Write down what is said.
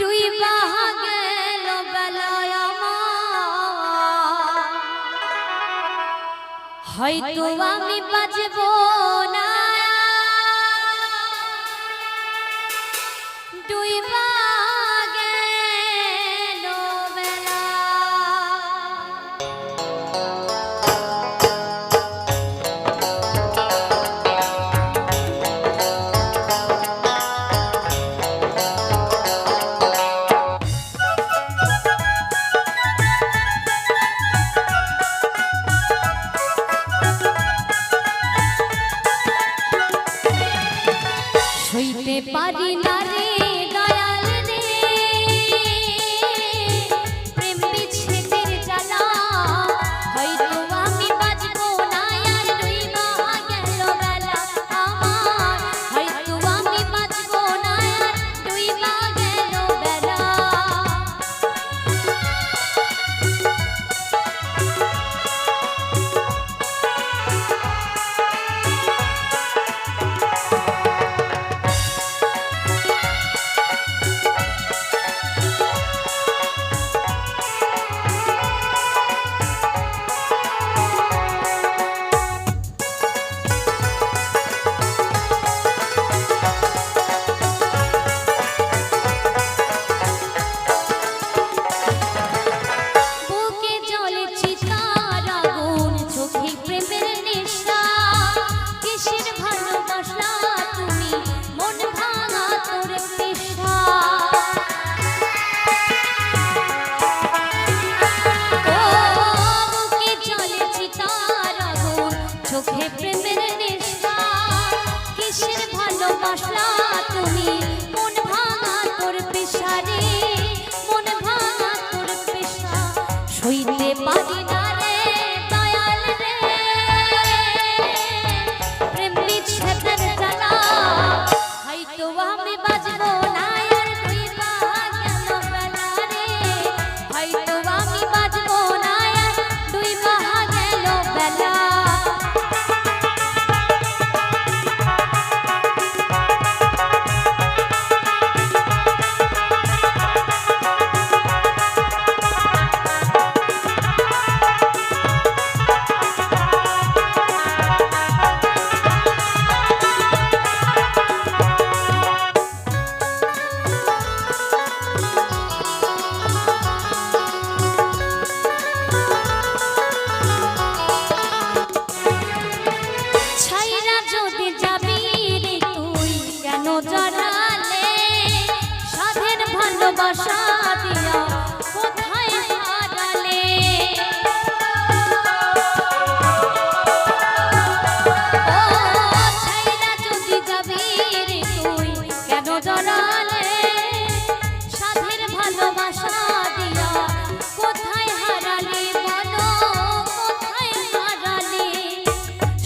টুই বাহা গেল বেলায় হয়তো আমি বাজব না। দুই বা